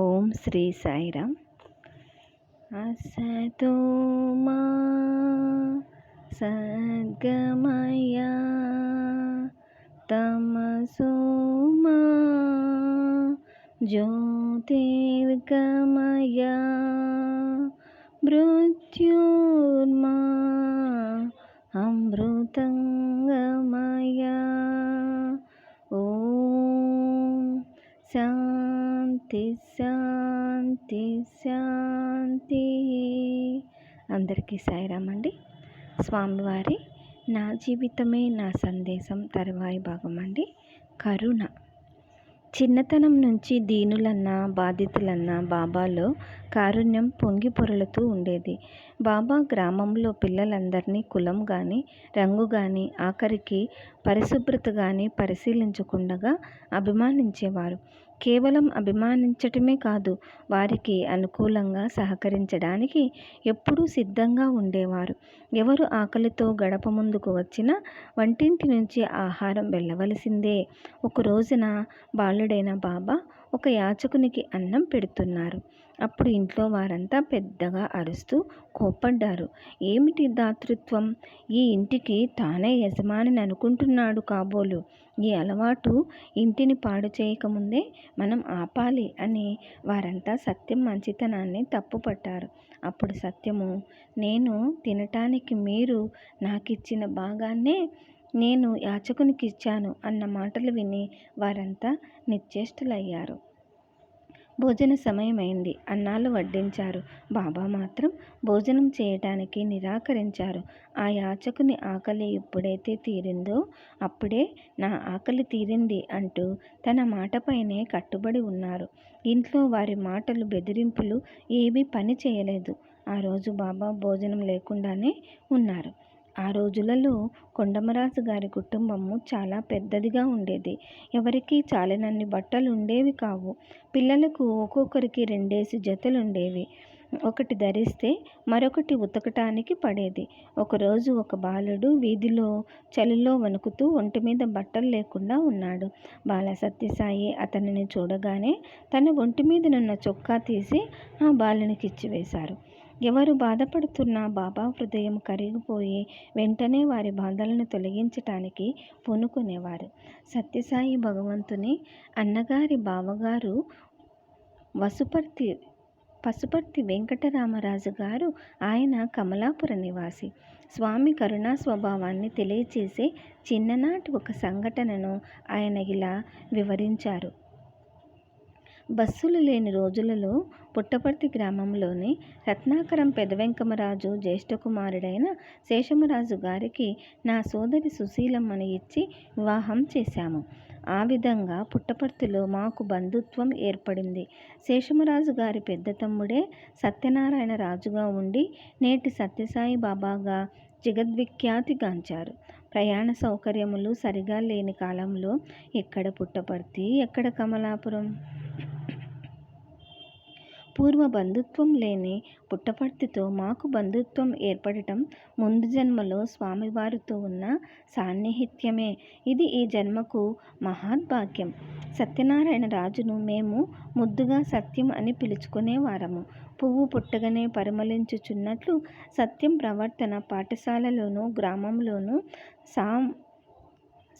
ఓం శ్రీ సాయిరామ్ అసతో మా సద్గమయ తమసో మా జ్యోతిర్గమయ మృత్యుర్మా అమృతంగమయ ఓం శాంతి శాంతి శాంతి. అందరికీ సాయిరామ్ అండి. స్వామివారి నా జీవితమే నా సందేశం తరువాయి భాగం అండి. కరుణ. చిన్నతనం నుంచి దీనులన్నా బాధితులన్నా బాబాలో కారుణ్యం పొంగి పొరలుతూ ఉండేది. బాబా గ్రామంలో పిల్లలందరినీ కులం కానీ రంగు కానీ ఆఖరికి పరిశుభ్రత కానీ పరిశీలించకుండగా అభిమానించేవారు. కేవలం అభిమానించటమే కాదు వారికి అనుకూలంగా సహకరించడానికి ఎప్పుడూ సిద్ధంగా ఉండేవారు. ఎవరు ఆకలితో గడప ముందుకు వచ్చినా వంటింటి నుంచి ఆహారం వెళ్ళవలసిందే. ఒక రోజున బాలుడైన బాబా ఒక యాచకునికి అన్నం పెడుతున్నారు. అప్పుడు ఇంట్లో వారంతా పెద్దగా అరుస్తూ కోప్పడ్డారు. ఏమిటి దాతృత్వం? ఈ ఇంటికి తానే యజమానిని అనుకుంటున్నాడు కాబోలు. ఈ అలవాటు ఇంటిని పాడు చేయకముందే మనం ఆపాలి అని వారంతా సత్యం మంచితనాన్ని తప్పుపట్టారు. అప్పుడు సత్యము నేను తినటానికి మీరు నాకు ఇచ్చిన భాగాన్నే నేను యాచకునికి ఇచ్చాను అన్న మాటలు విని వారంతా నిశ్చేష్టులయ్యారు. భోజన సమయమైంది. అన్నాలు వడ్డించారు. బాబా మాత్రం భోజనం చేయటానికి నిరాకరించారు. ఆ యాచకుని ఆకలి ఎప్పుడైతే తీరిందో అప్పుడే నా ఆకలి తీరింది అంటూ తన మాటపైనే కట్టుబడి ఉన్నారు. ఇంట్లో వారి మాటలు బెదిరింపులు ఏమీ పని చేయలేదు. ఆ రోజు బాబా భోజనం లేకుండానే ఉన్నారు. ఆ రోజులలో కొండమరాజు గారి కుటుంబము చాలా పెద్దదిగా ఉండేది. ఎవరికీ చాలినన్ని బట్టలు ఉండేవి కావు. పిల్లలకు ఒక్కొక్కరికి రెండేసి జతలు ఉండేవి ఒకటి ధరిస్తే మరొకటి ఉతకటానికి పడేది. ఒకరోజు ఒక బాలుడు వీధిలో చలిలో వణుకుతూ ఒంటి మీద బట్టలు లేకుండా ఉన్నాడు. బాల సత్యసాయి అతనిని చూడగానే తన ఒంటి మీదనున్న చొక్కా తీసి ఆ బాలునికి ఇచ్చివేశారు ఎవరు బాధపడుతున్నా బాబా హృదయం కరిగిపోయి వెంటనే వారి బాధలను తొలగించటానికి పూనుకునేవారు. సత్యసాయి భగవంతుని అన్నగారి బావగారు వసుపర్తి పశుపర్తి వెంకటరామరాజు గారు ఆయన కమలాపుర నివాసి. స్వామి కరుణా స్వభావాన్ని తెలియచేసే చిన్ననాటి ఒక సంఘటనను ఆయన ఇలా వివరించారు. బస్సులు లేని రోజులలో పుట్టపర్తి గ్రామంలోని రత్నాకరం పెదవెంకమరాజు జ్యేష్ఠ కుమారుడైన శేషమరాజు గారికి నా సోదరి సుశీలమ్మని ఇచ్చి వివాహం చేశాము. ఆ విధంగా పుట్టపర్తిలో మాకు బంధుత్వం ఏర్పడింది. శేషమరాజు గారి పెద్ద తమ్ముడే సత్యనారాయణ రాజుగా ఉండి నేటి సత్యసాయి బాబాగా జగద్విఖ్యాతిగాంచారు. ప్రయాణ సౌకర్యములు సరిగా లేని కాలంలో ఎక్కడ పుట్టపర్తి ఎక్కడ కమలాపురం? పూర్వ బంధుత్వం లేని పుట్టపర్తితో మాకు బంధుత్వం ఏర్పడటం ముందు జన్మలో స్వామివారితో ఉన్న సాన్నిహిత్యమే. ఇది ఈ జన్మకు మహాద్భాగ్యం. సత్యనారాయణ రాజును మేము ముద్దుగా సత్యం అని పిలుచుకునేవారము పువ్వు పుట్టగానే పరిమళించుచున్నట్లు సత్యం ప్రవర్తన పాఠశాలలోనూ గ్రామంలోనూ సాం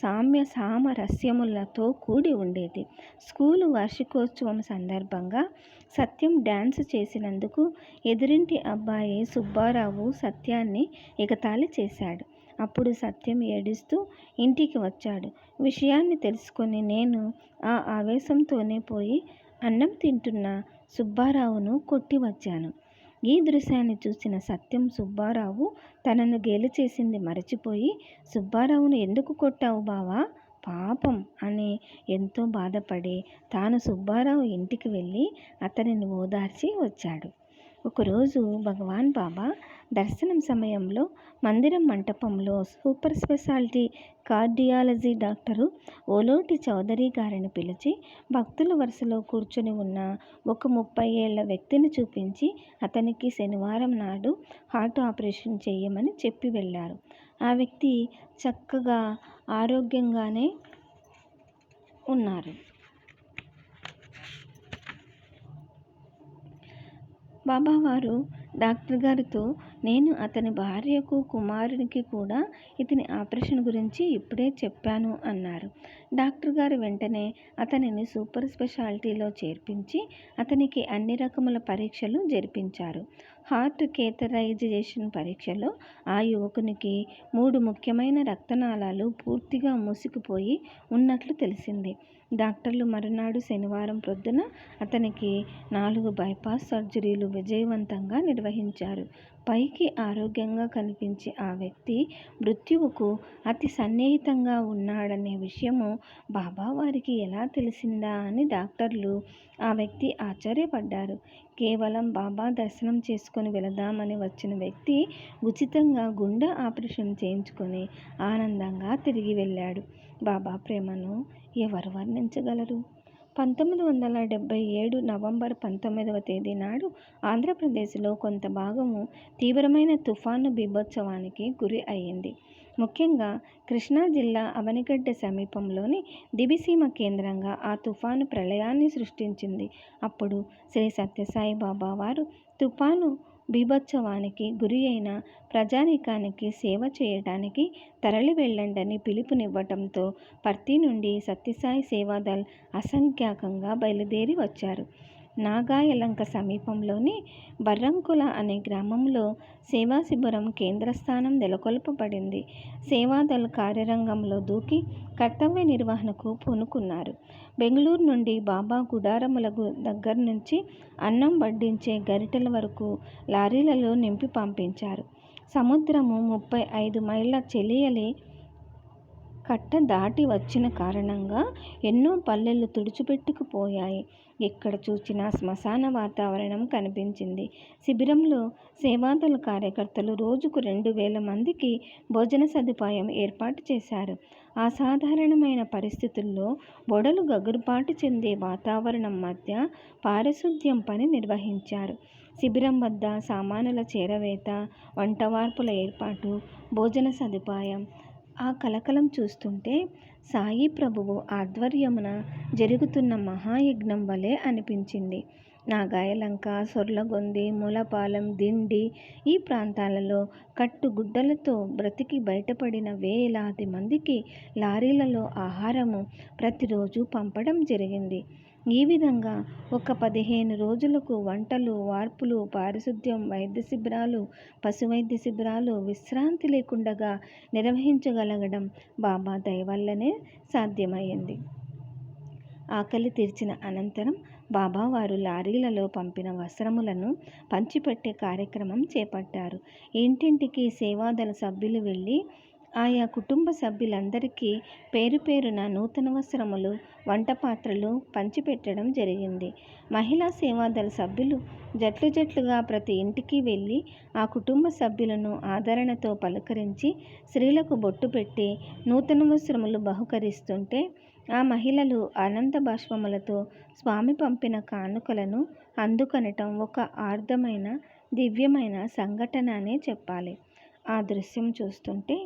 సామ్య సామరస్యములతో కూడి ఉండేది. స్కూలు వార్షికోత్సవం సందర్భంగా సత్యం డ్యాన్స్ చేసినందుకు ఎదురింటి అబ్బాయి సుబ్బారావు సత్యాన్ని ఎగతాళి చేశాడు. అప్పుడు సత్యం ఏడుస్తూ ఇంటికి వచ్చాడు. విషయాన్ని తెలుసుకొని నేను ఆ ఆవేశంతోనే పోయి అన్నం తింటున్న సుబ్బారావును కొట్టి వచ్చాను ఈ దృశ్యాన్ని చూసిన సత్యం సుబ్బారావు తనను గేలి చేసింది మరచిపోయి సుబ్బారావును ఎందుకు కొట్టావు బావా? పాపం! అని ఎంతో బాధపడి తాను సుబ్బారావు ఇంటికి వెళ్ళి అతనిని ఓదార్చి వచ్చాడు. ఒకరోజు భగవాన్ బాబా దర్శనం సమయంలో మందిరం మంటపంలో సూపర్ స్పెషాలిటీ కార్డియాలజీ డాక్టరు ఓలోటి చౌదరి గారిని పిలిచి భక్తుల వరుసలో కూర్చొని ఉన్న ఒక ముప్పై ఏళ్ళ వ్యక్తిని చూపించి అతనికి శనివారం నాడు హార్ట్ ఆపరేషన్ చేయమని చెప్పి వెళ్ళారు. ఆ వ్యక్తి చక్కగా ఆరోగ్యంగానే ఉన్నారు. బాబావారు డాక్టర్ గారితో నేను అతని భార్యకు కుమారునికి కూడా ఇతని ఆపరేషన్ గురించి ఇప్పుడే చెప్పాను అన్నారు. డాక్టర్ గారు వెంటనే అతనిని సూపర్ స్పెషాలిటీలో చేర్పించి అతనికి అన్ని రకముల పరీక్షలు జరిపించారు. హార్ట్ కేథరైజేషన్ పరీక్షలో ఆ యువకునికి మూడు ముఖ్యమైన రక్తనాళాలు పూర్తిగా మూసుకుపోయి ఉన్నట్లు తెలిసింది. డాక్టర్లు మరునాడు శనివారం ప్రొద్దున అతనికి నాలుగు బైపాస్ సర్జరీలు విజయవంతంగా నిర్వహించారు. పైకి ఆరోగ్యంగా కనిపించే ఆ వ్యక్తి మృత్యువుకు అతి సన్నిహితంగా ఉన్నాడనే విషయము బాబా వారికి ఎలా తెలిసిందా అని డాక్టర్లు ఆ వ్యక్తి ఆశ్చర్యపడ్డారు. కేవలం బాబా దర్శనం చేసుకొని వెళదామని వచ్చిన వ్యక్తి ఉచితంగా గుండె ఆపరేషన్ చేయించుకొని ఆనందంగా తిరిగి వెళ్ళాడు. బాబా ప్రేమను ఎవరు వర్ణించగలరు? పంతొమ్మిది వందల డెబ్బై ఏడు నవంబర్ పంతొమ్మిదవ తేదీ నాడు ఆంధ్రప్రదేశ్లో కొంత భాగము తీవ్రమైన తుఫాను బీభోత్సవానికి గురి అయ్యింది. ముఖ్యంగా కృష్ణా జిల్లా అవనిగడ్డ సమీపంలోని దివిసీమ కేంద్రంగా ఆ తుఫాను ప్రళయాన్ని సృష్టించింది. అప్పుడు శ్రీ సత్యసాయి బాబా వారు తుఫాను బీభత్సవానికి గురి అయిన ప్రజానీకానికి సేవ చేయడానికి తరలి వెళ్ళండని పిలుపునివ్వటంతో పర్తి నుండి సత్యసాయి సేవాదల్ అసంఖ్యాకంగా బయలుదేరి వచ్చారు. నాగాయలంక సమీపంలోని బర్రంకుల అనే గ్రామంలో సేవా శిబిరం కేంద్రస్థానం నెలకొల్పబడింది. సేవాదళ కార్యరంగంలో దూకి కర్తవ్య నిర్వహణకు పూనుకున్నారు. బెంగళూరు నుండి బాబా గుడారముల దగ్గర నుంచి అన్నం వడ్డించే గరిటెల వరకు లారీలలో నింపి పంపించారు. సముద్రము ముప్పై ఐదు మైళ్ళ చెలియలి కట్ట దాటి వచ్చిన కారణంగా ఎన్నో పల్లెలు తుడిచిపెట్టుకుపోయాయి. ఎక్కడ చూసినా శ్మశాన వాతావరణం కనిపించింది. శిబిరంలో సేవాదళ కార్యకర్తలు రోజుకు రెండు వేల మందికి భోజన సదుపాయం ఏర్పాటు చేశారు. అసాధారణమైన పరిస్థితుల్లో బొడలు గగురుపాటు చెందే వాతావరణం మధ్య పారిశుద్ధ్యం పని నిర్వహించారు. శిబిరం వద్ద సామానుల చేరవేత వంటవార్పుల ఏర్పాటు భోజన సదుపాయం ఆ కలకలం చూస్తుంటే సాయి ప్రభువు ఆధ్వర్యమున జరుగుతున్న మహాయజ్ఞం వలె అనిపించింది. నాగాయలంక సొర్లగొంది మూలపాలెం దిండి ఈ ప్రాంతాలలో కట్టుగుడ్డలతో బ్రతికి బయటపడిన వేలాది మందికి లారీలలో ఆహారము ప్రతిరోజు పంపడం జరిగింది. ఈ విధంగా ఒక పదిహేను రోజులకు వంటలు వార్పులు పారిశుద్ధ్యం వైద్య శిబిరాలు పశువైద్య శిబిరాలు విశ్రాంతి లేకుండగా నిర్వహించగలగడం బాబా దయవల్లనే సాధ్యమైంది ఆకలి తీర్చిన అనంతరం బాబావారు లారీలలో పంపిన వస్త్రములను పంచిపెట్టే కార్యక్రమం చేపట్టారు. ఇంటింటికి సేవాదళ సభ్యులు వెళ్ళి ఆయా కుటుంబ సభ్యులందరికీ పేరు పేరున నూతన వస్త్రములు వంట పాత్రలు పంచిపెట్టడం జరిగింది. మహిళా సేవాదళ సభ్యులు జట్లు జట్లుగా ప్రతి ఇంటికి వెళ్ళి ఆ కుటుంబ సభ్యులను ఆదరణతో పలకరించి స్త్రీలకు బొట్టు పెట్టి నూతన వస్త్రములు బహుకరిస్తుంటే ఆ మహిళలు అనంత బాష్పములతో స్వామి పంపిన కానుకలను అందుకనటం ఒక ఆర్ధమైన దివ్యమైన సంఘటన అనే చెప్పాలి. ఆ దృశ్యం చూస్తుంటే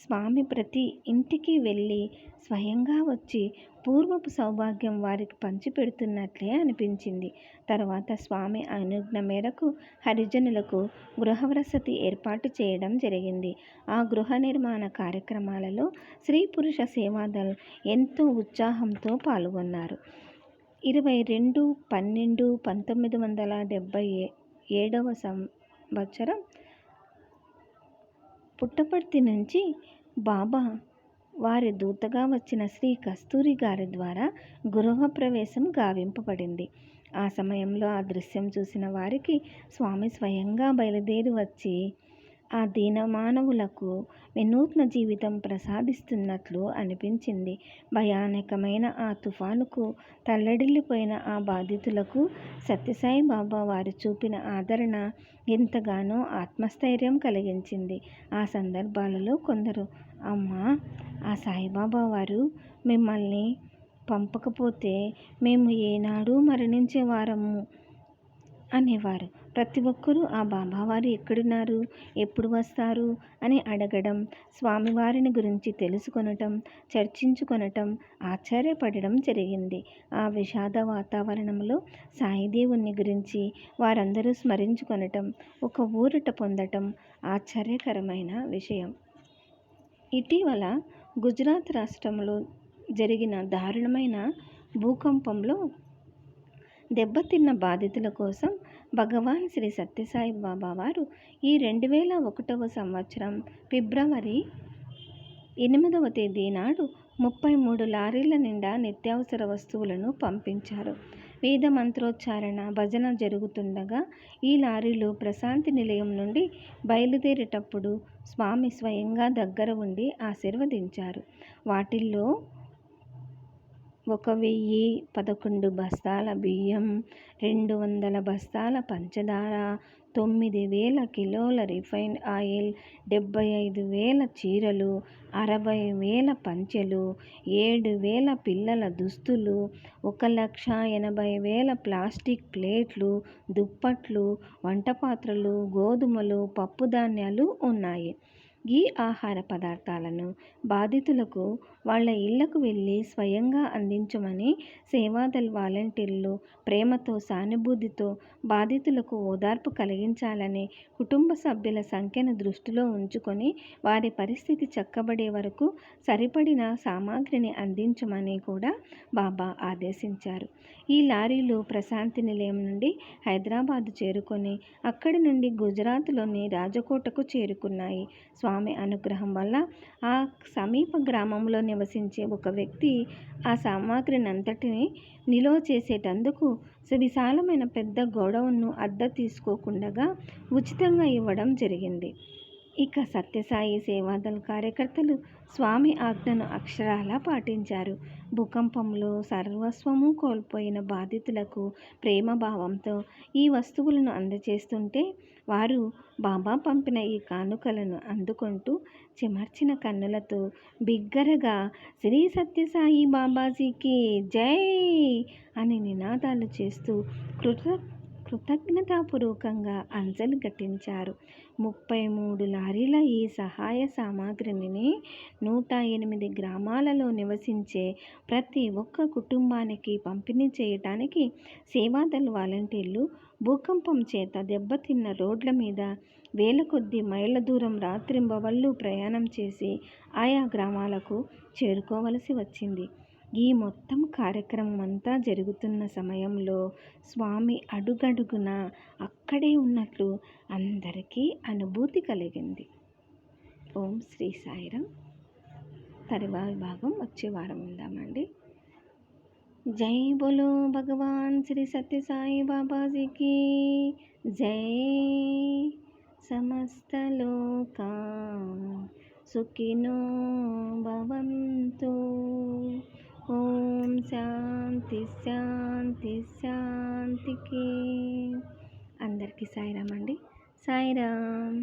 స్వామి ప్రతి ఇంటికి వెళ్ళి స్వయంగా వచ్చి పూర్వపు సౌభాగ్యం వారికి పంచిపెడుతున్నట్లే అనిపించింది. తర్వాత స్వామి అనుజ్ఞ మేరకు హరిజనులకు గృహవసతి ఏర్పాటు చేయడం జరిగింది. ఆ గృహ నిర్మాణ కార్యక్రమాలలో స్త్రీ పురుష సేవాదల్ ఎంతో ఉత్సాహంతో పాల్గొన్నారు. ఇరవై రెండు పన్నెండు పంతొమ్మిది వందల డెబ్భై ఏడవ సంవత్సరం పుట్టపర్తి నుంచి బాబా వారి దూతగా వచ్చిన శ్రీ కస్తూరి గారి ద్వారా గృహప్రవేశం గావింపబడింది. ఆ సమయంలో ఆ దృశ్యం చూసిన వారికి స్వామి స్వయంగా బయలుదేరి వచ్చి ఆ దీనమానవులకు వినూత్న జీవితం ప్రసాదిస్తున్నట్లు అనిపించింది. భయానకమైన ఆ తుఫానుకు తల్లడిల్లిపోయిన ఆ బాధితులకు సత్యసాయి బాబా వారు చూపిన ఆదరణ ఎంతగానో ఆత్మస్థైర్యం కలిగించింది. ఆ సందర్భాలలో కొందరు అమ్మా ఆ సాయిబాబా వారు మిమ్మల్ని పంపకపోతే మేము ఏనాడు మరణించేవారము అనేవారు. ప్రతి ఒక్కరూ ఆ బాబావారు ఎక్కడున్నారు? ఎప్పుడు వస్తారు? అని అడగడం స్వామివారిని గురించి తెలుసుకొనటం చర్చించుకొనటం ఆశ్చర్యపడడం జరిగింది. ఆ విషాద వాతావరణంలో సాయిదేవుని గురించి వారందరూ స్మరించుకొనటం ఒక ఊరట పొందటం ఆశ్చర్యకరమైన విషయం. ఇటీవల గుజరాత్ రాష్ట్రంలో జరిగిన దారుణమైన భూకంపంలో దెబ్బతిన్న బాధితుల కోసం భగవాన్ శ్రీ సత్యసాయి బాబా వారు ఈ రెండు వేల ఒకటవ సంవత్సరం ఫిబ్రవరి ఎనిమిదవ తేదీ నాడు ముప్పై మూడు లారీల నిండా నిత్యావసర వస్తువులను పంపించారు. వేద మంత్రోచ్చారణ భజన జరుగుతుండగా ఈ లారీలు ప్రశాంతి నిలయం నుండి బయలుదేరేటప్పుడు స్వామి స్వయంగా దగ్గర ఉండి ఆశీర్వదించారు. వాటిల్లో ఒక వెయ్యి పదకొండు బస్తాల బియ్యం రెండు వందల బస్తాల పంచదార తొమ్మిది వేల కిలోల రిఫైన్డ్ ఆయిల్ డెబ్బై ఐదు వేల చీరలు అరవై వేల పంచెలు ఏడు వేల పిల్లల దుస్తులు ఒక లక్ష ఎనభై వేల ప్లాస్టిక్ ప్లేట్లు దుప్పట్లు వంటపాత్రలు గోధుమలు పప్పుధాన్యాలు ఉన్నాయి. ఈ ఆహార పదార్థాలను బాధితులకు వాళ్ళ ఇళ్ళకు వెళ్ళి స్వయంగా అందించమని సేవాదల్ వాలంటీర్లు ప్రేమతో సానుభూతితో బాధితులకు ఓదార్పు కలిగించాలని కుటుంబ సభ్యుల సంఖ్యను దృష్టిలో ఉంచుకొని వారి పరిస్థితి చక్కబడే వరకు సరిపడిన సామాగ్రిని అందించమని కూడా బాబా ఆదేశించారు. ఈ లారీలు ప్రశాంతి నిలయం నుండి హైదరాబాద్ చేరుకొని అక్కడి నుండి గుజరాత్లోని రాజకోటకు చేరుకున్నాయి. స్వామి అనుగ్రహం వల్ల ఆ సమీప గ్రామంలోని నివసించే ఒక వ్యక్తి ఆ సామాగ్రిని అంతటిని నిలువ చేసేటందుకు విశాలమైన పెద్ద గోడౌన్ను అద్దె తీసుకోకుండా ఉచితంగా ఇవ్వడం జరిగింది. ఇక సత్యసాయి సేవాదల్ కార్యకర్తలు స్వామి ఆజ్ఞను అక్షరాలా పాటించారు. భూకంపంలో సర్వస్వము కోల్పోయిన బాధితులకు ప్రేమ భావంతో ఈ వస్తువులను అందజేస్తుంటే వారు బాబా పంపిన ఈ కానుకలను అందుకుంటూ చెమర్చిన కన్నులతో బిగ్గరగా శ్రీ సత్యసాయి బాబాజీకి జై అని నినాదాలు చేస్తూ కృత కృతజ్ఞతాపూర్వకంగా అంజలి ఘటించారు ముప్పై మూడు లారీల ఈ సహాయ సామాగ్రిని నూట ఎనిమిది గ్రామాలలో నివసించే ప్రతి ఒక్క కుటుంబానికి పంపిణీ చేయటానికి సేవాదల్ వాలంటీర్లు భూకంపం చేత దెబ్బతిన్న రోడ్ల మీద వేల కొద్ది మైళ్ళ దూరం రాత్రింబవళ్ళు ప్రయాణం చేసి ఆయా గ్రామాలకు చేరుకోవలసి వచ్చింది. ఈ మొత్తం కార్యక్రమం అంతా జరుగుతున్న సమయంలో స్వామి అడుగడుగున అక్కడే ఉన్నట్లు అందరికీ అనుభూతి కలిగింది. ఓం శ్రీ సాయిరం. తరువాయి భాగం వచ్చే వారం ఉందామండి. జై బోలో భగవాన్ శ్రీ సత్యసాయి బాబాజీకి. జై సమస్తలోకా సుఖినో భవంతు. ఓం శాంతి శాంతి శాంతికి అందరికీ సాయిరామ్ అండి సాయిరామ్.